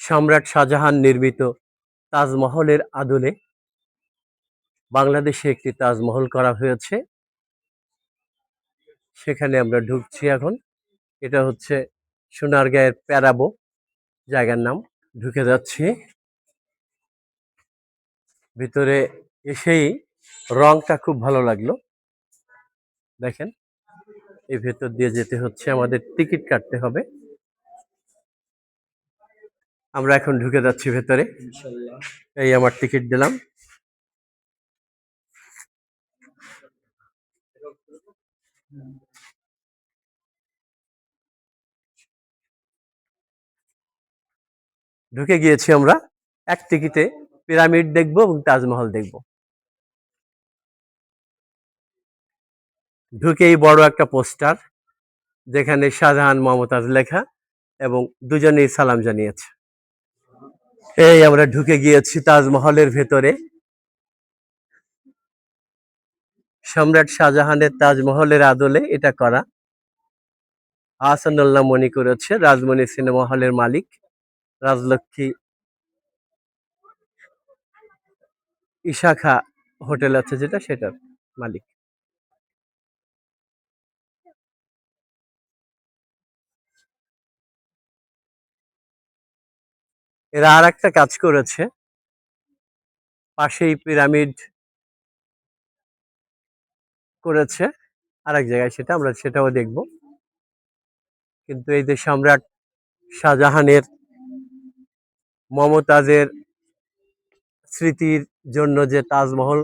সম্রাট শাহজাহান নির্মিত তাজমহলের আদলে বাংলাদেশে একটি তাজমহল করা হয়েছে। সেখানে আমরা ঢুকছি এখন। এটা হচ্ছে সোনারগাঁয়ের প্যারাবো জায়গার নাম। ঢুকে যাচ্ছি। ভিতরে এসেই রংটা খুব ভালো লাগল। দেখেন, এই ভেতর দিয়ে যেতে হচ্ছে। আমাদের টিকিট কাটতে হবে। আমরা এখন ঢুকে যাচ্ছি ভেতরে। এই আমার টিকিট দিলাম। ঢুকে গিয়েছি আমরা। এক টিকিটে পিরামিড দেখব এবং তাজমহল দেখব। ঢুকেই বড় একটা পোস্টার যেখানে শাহজাহান মমতাজ লেখা এবং দুজনেই সালাম জানিয়েছে। এই আমরা ঢুকে গিয়েছি তাজমহলের ভেতরে। সম্রাট শাহজাহানের তাজমহলের আদলে এটা করা। আহসানুল্লাহ মনি করেছে, রাজমণি সিনেমা হলের মালিক, রাজলক্ষ্মী ইশাখা হোটেল আছে যেটা, সেটার মালিক। এরা আর একটা কাজ করেছে। পাশেই পিরামিড করেছে। আর এক জায়গায় সেটা আমরা সেটাও দেখব। কিন্তু এই যে সম্রাট শাহজাহানের, মমতাজের স্মৃতির জন্য যে তাজমহল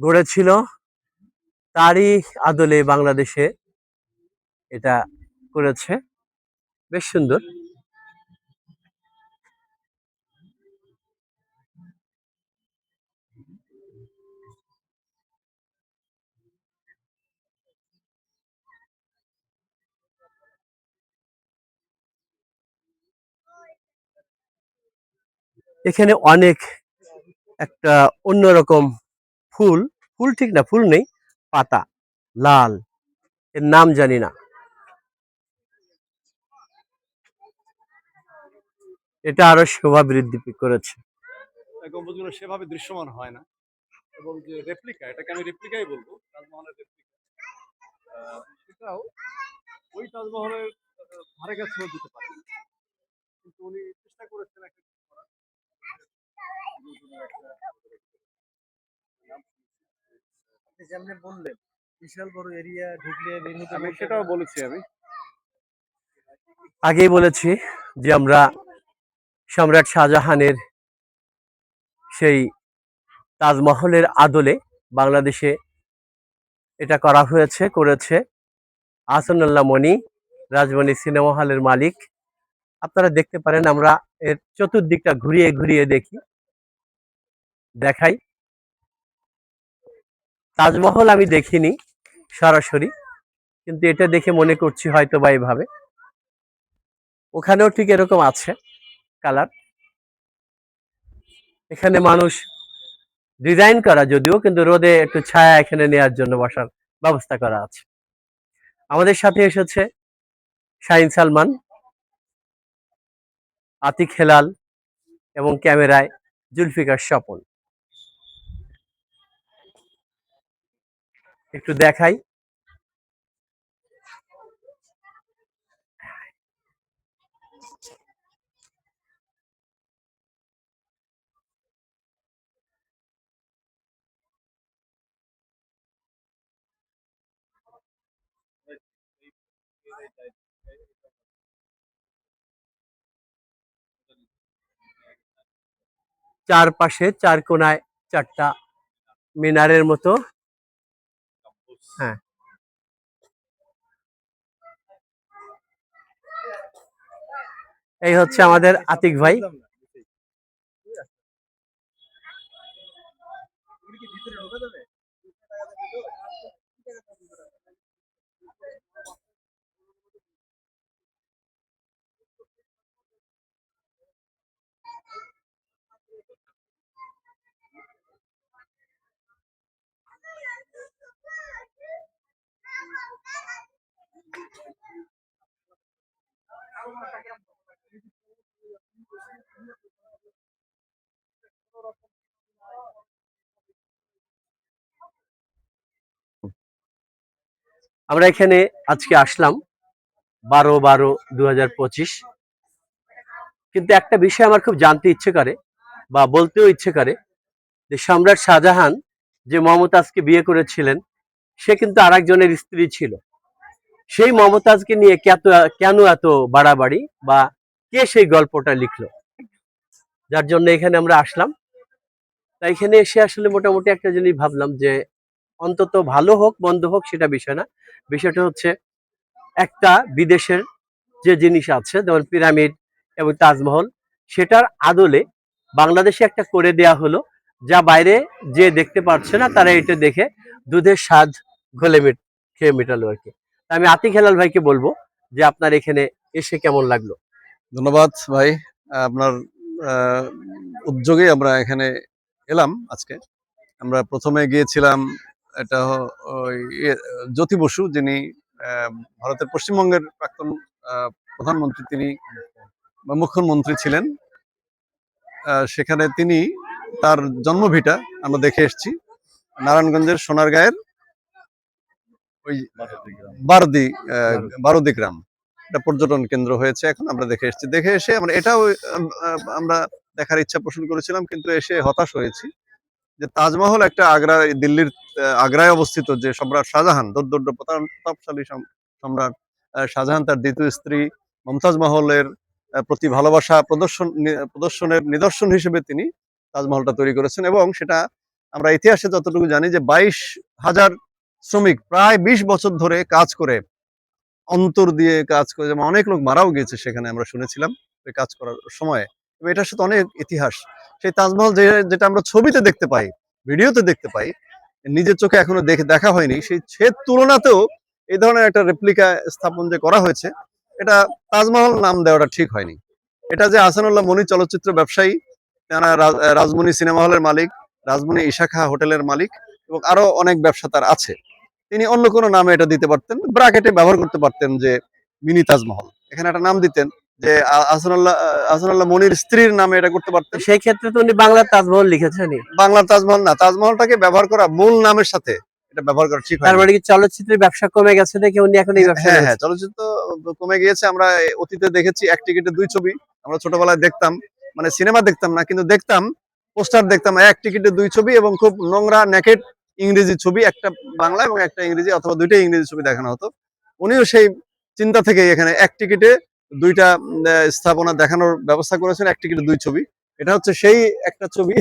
গড়েছিল, তারই আদলে বাংলাদেশে এটা করেছে। বেশ সুন্দর। এখানে অনেক একটা অন্যরকম ফুল ফুল ঠিক না, ফুল নেই, পাতা, লাল, এর নাম জানি না। এটা আরও শোভা বৃদ্ধি করেছে। সেভাবে দৃশ্যমান হয় না এবং যে রেপ্লিকা এটাকে আমি রেপ্লিকাই বলব, তাজমহলের রেপ্লিকা সেটাও ওই তাজমহলের ধারে কাছেও দিতে পারে। বিশাল বড় এরিয়া ঢুকলে আমি সেটাও বলেছি আমি। আগেই বলেছি যে আমরা সম্রাট শাহজাহানের সেই তাজমহলের আদলে বাংলাদেশে এটা করা হয়েছে করেছে। আহসানুল্লাহ মনি রাজমণি সিনেমা হলের মালিক। আপনারা দেখতে পারেন আমরা এর চতুর্দিকটা ঘুরিয়ে ঘুরিয়ে দেখি দেখাই। তাজমহল আমি দেখিনি। সরাসরি। কিন্তু এটা দেখে মনে করছি হয়তো বা এইভাবে ওখানেও ঠিক এরকম আছে কালার। এখানে মানুষ ডিজাইন করা যদিও, কিন্তু রোদে একটু ছায়া এখানে নেওয়ার জন্য বসার ব্যবস্থা করা আছে। আমাদের সাথে এসেছে শাহিন সালমান, আতিক হেলাল এবং ক্যামেরায় জুলফিকার স্বপন। একটু দেখাই। চারপাশে চার কোনায় চারটা মিনারের মতো হ্যাঁ। এই হচ্ছে আমাদের আতিক ভাই। আমরা এখানে আজকে আসলাম বারো বারো দু কিন্তু একটা বিষয় আমার খুব জানতে ইচ্ছে করে বা বলতেও ইচ্ছে করে যে সম্রাট শাহজাহান যে মমতাজকে বিয়ে করেছিলেন, সে কিন্তু আর স্ত্রী ছিল। সেই মমতাজকে নিয়ে কেত কেন এত বাড়াবাড়ি বা কে সেই গল্পটা লিখলো? যার জন্য এখানে আমরা আসলাম। তাই এখানে এসে আসলে মোটামুটি একটা জিনিস ভাবলাম যে, অন্তত ভালো হোক, মন্দ হোক সেটা বিষয় না। বিষয়টা হচ্ছে একটা বিদেশের যে জিনিস আছে, যেমন পিরামিড এবং তাজমহল, সেটার আদলে বাংলাদেশে একটা করে দেয়া হলো, যা বাইরে যে দেখতে পারছে না, তারা এটা দেখে দুধের স্বাদ ঘোলে মিট, খেয়ে মেটালো আর কি। তা আমি আতিক হেলাল ভাইকে বলব যে আপনার এখানে এসে কেমন লাগল? ধন্যবাদ ভাই। আপনার উদ্যোগে আমরা এখানে এলাম আজকে। আমরা প্রথমে গিয়েছিলাম এটা জ্যোতি বসু যিনি ভারতের পশ্চিমবঙ্গের প্রাক্তন প্রধানমন্ত্রী, তিনি মুখ্যমন্ত্রী ছিলেন। সেখানে তিনি তার জন্মভিটা আমরা দেখে এসেছি। নারায়ণগঞ্জের সোনারগাঁয়ের ওই বারদি বারদি। গ্রাম একটা পর্যটন কেন্দ্র হয়েছে এখন আমরা দেখে এসেছি। দেখে এসে আমরা এটাও আমরা দেখার ইচ্ছা পোষণ করেছিলাম কিন্তু এসে হতাশ হয়েছি যে তাজমহল একটা আগ্রা দিল্লির আগ্রায় অবস্থিত যে সম্রাট শাহজাহান প্রতাপ- প্রতাপশালী সম্রাট শাহজাহান তার দ্বিতীয় স্ত্রী মমতাজ মহলের প্রতি ভালোবাসা প্রদর্শন প্রদর্শনের নিদর্শন হিসেবে তিনি তাজমহলটা তৈরি করেছেন এবং সেটা আমরা ইতিহাসে যতটুকু জানি যে বাইশ হাজার শ্রমিক প্রায় বিশ বছর ধরে কাজ করে, অন্তর দিয়ে কাজ করে। যেমন অনেক লোক মারাও গেছে সেখানে আমরা শুনেছিলাম কাজ করার সময়। এটার সাথে অনেক ইতিহাস। সেই তাজমহল যে, যেটা আমরা ছবিতে দেখতে পাই, ভিডিওতে দেখতে পাই, নিজের চোখে এখনও দেখে, দেখা হয়নি। সেই ছেদ তুলনাতেও এই ধরনের একটা রেপ্লিকা স্থাপন যে করা হয়েছে, এটা তাজমহল নাম দেওয়াটা ঠিক হয়নি। এটা যে আসানুল্লাহ মনি চলচ্চিত্র ব্যবসায়ী, তারা রাজ- রাজমণি সিনেমা হলের মালিক, রাজমণি ইশাখা হোটেলের মালিক এবং আরও অনেক ব্যবসা তার আছে। তিনি অন্য কোনো নামে এটা দিতে পারতেন ব্রাকেটে ব্যবহার করতে পারতেন যে মিনি তাজমহল। এখানে একটা নাম দিতেন যে আহসানুল্লাহ আহসানুল্লাহ মনির স্ত্রীর নামে এটা করতে পারতেন। সেই ক্ষেত্রে তো উনি বাংলার তাজমহল লিখেছেন বাংলার তাজমহল না তাজমহলটাকে ব্যবহার করা মূল নামের সাথে এটা ব্যবহার করা ঠিক তার মানে কি চলচ্চিত্রের ব্যবসা কমে গেছে দেখে উনি এখন এই ব্যবসা হ্যাঁ হ্যাঁ চলচ্চিত্র কমে গিয়েছে। আমরা অতীতে দেখেছি এক টিকিটে দুই ছবি আমরা ছোটবেলায় দেখতাম। মানে সিনেমা দেখতাম না কিন্তু দেখতাম পোস্টার দেখতাম এক টিকিটে দুই ছবি এবং খুব নোংরা নেকেট ইংরেজি ছবি একটা বাংলা এবং একটা ইংরেজি অথবা দুইটা ইংরেজি ছবি দেখানো হতো। উনিও সেই চিন্তা থেকে এখানে এক টিকিটে দুইটা স্থাপনা দেখানোর ব্যবস্থা করেছেন এক টিকিটে দুই ছবি। এটা হচ্ছে সেই একটা ছবি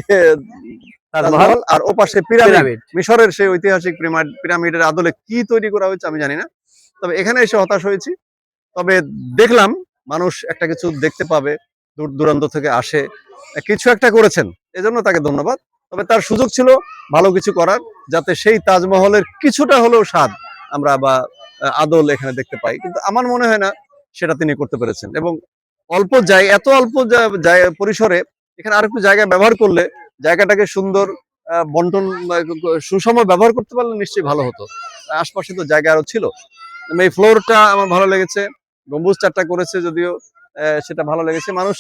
তাজমহল আর ওপাশে পিরামিড। মিশরের সেই ঐতিহাসিক পিরামিড পিরামিডের আদলে কি তৈরি করা হয়েছে আমি জানি না। তবে এখানে এসে হতাশ হয়েছি। তবে দেখলাম মানুষ একটা কিছু দেখতে পাবে দূর দূরান্ত থেকে আসে। কিছু একটা করেছেন। এজন্য তাকে ধন্যবাদ। তবে তার সুযোগ ছিল ভালো কিছু করার, যাতে সেই তাজমহলের কিছুটা হলেও স্বাদ আমরা বা আদল এখানে দেখতে পাই। কিন্তু আমার মনে হয় না সেটা তিনি করতে পেরেছেন। এবং অল্প জায়গা এত অল্প পরিসরে এখানে আরেকটু জায়গা ব্যবহার করলে জায়গাটাকে সুন্দর বন্টন সুষম ব্যবহার করতে পারলে নিশ্চয়ই ভালো হতো। আশপাশে তো জায়গা আরও ছিল। এই ফ্লোরটা আমার ভালো লেগেছে, গম্বুজ চারটা করেছে যদিও সেটা ভালো লেগেছে। মানুষ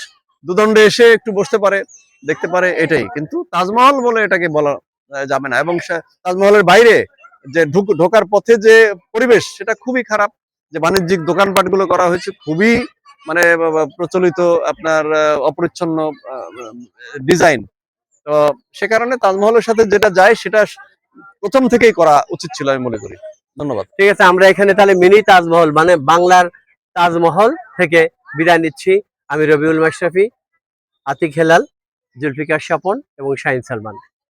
দুদণ্ডে এসে একটু বসতে পারে দেখতে পারে এটাই। কিন্তু তাজমহল বলে এটাকে বলা যাবে না। এবং তাজমহলের বাইরে যে ঢুক- ঢোকার পথে যে পরিবেশ, সেটা খুবই খারাপ। যে বাণিজ্যিক দোকানপাটগুলো করা হয়েছে খুবই মানে প্রচলিত আপনার অপরিচ্ছন্ন ডিজাইন। তো সে কারণে তাজমহলের সাথে যেটা যায়, সেটা প্রথম থেকেই করা উচিত ছিল আমি মনে করি। ধন্যবাদ। ঠিক আছে, আমরা এখানে তাহলে মিনি তাজমহল মানে বাংলার তাজমহল থেকে বিদায় নিচ্ছি। আমি রবিউল মাশরাফি, আতিক হেলাল। জুলফিকার স্বপন এবং শাহিন সালমান।